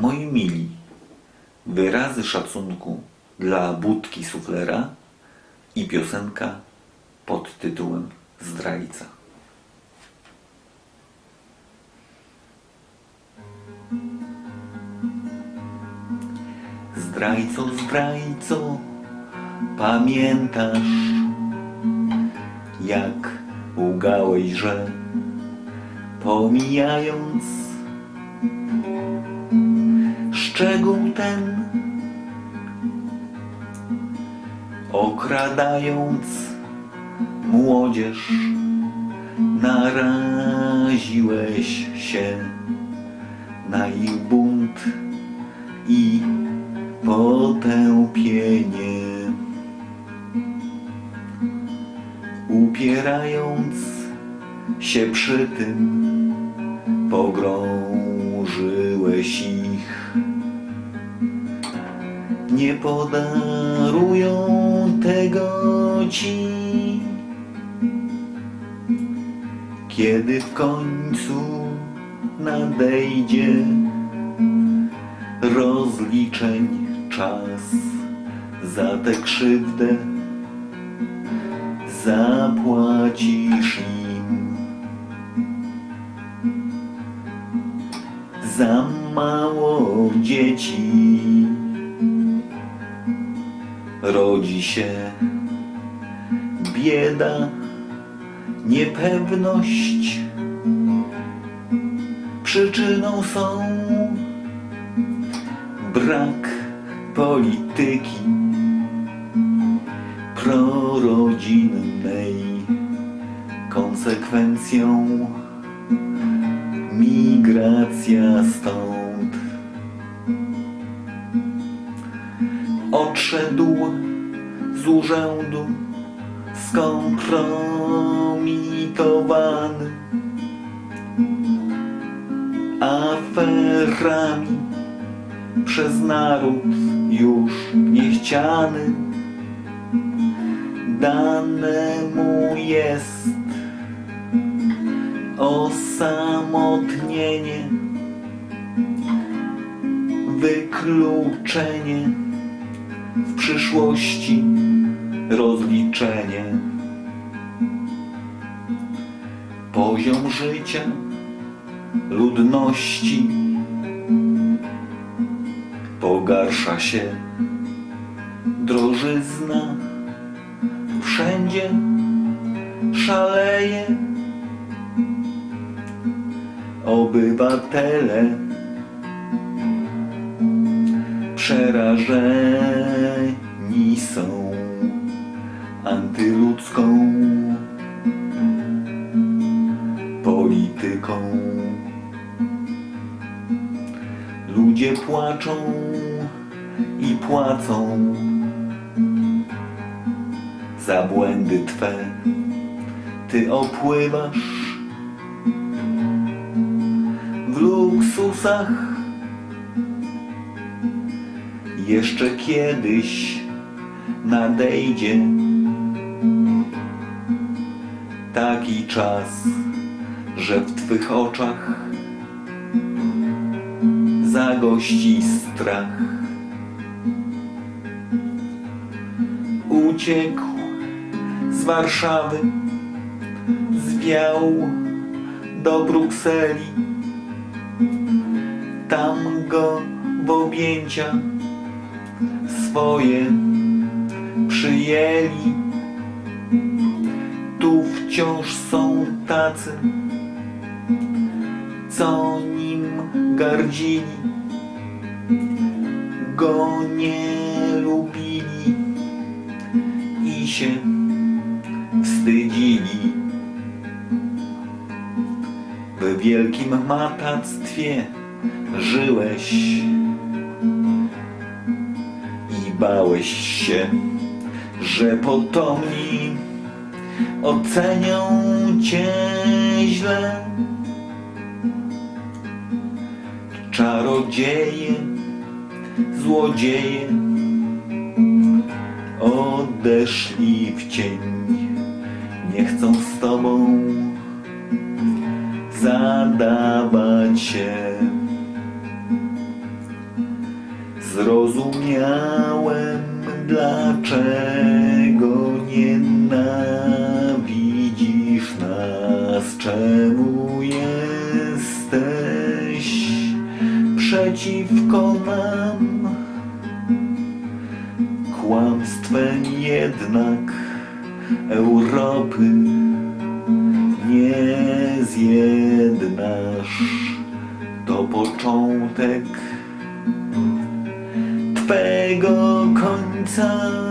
Moi mili, wyrazy szacunku dla budki suflera i piosenka pod tytułem Zdrajca. Zdrajco, zdrajco, pamiętasz jak łgałeś, że pomijając szczegół ten, okradając młodzież, naraziłeś się na ich bunt i potępienie. Upierając się przy tym, pogrążyłeś ich. Nie podarują tego ci, kiedy w końcu nadejdzie rozliczeń czas za tę krzywdę. Zapłacisz im. Za mało dzieci rodzi się. Bieda niepewność. Przyczyną są brak polityki prorodzinnej. Konsekwencją migracja stąd odszedł z urzędu skompromitowany. Aferami przez naród już niechciany. Dane mu jest osamotnienie, wykluczenie, w przyszłości rozliczenie. Poziom życia ludności pogarsza się, drożyzna wszędzie szaleje. Obywatele przerażeni są antyludzką polityką. Ludzie płaczą i płacą za błędy Twe. Ty opływasz w luksusach. Jeszcze kiedyś nadejdzie taki czas, że w Twych oczach zagości strach. Uciekł z Warszawy, zwiał do Brukseli. Tam go w objęcia swoje przyjęli. Tu wciąż są tacy, co nim gardzili, go nie lubili i się wstydzili. W wielkim matactwie żyłeś bałeś się, że potomni ocenią cię źle. Czarodzieje, złodzieje odeszli w cień, nie chcą z tobą zadawać się. Zrozumiałem, dlaczego nienawidzisz nas, czemu jesteś przeciwko nam. Kłamstwem jednak Europy nie zjednasz. To początek 曾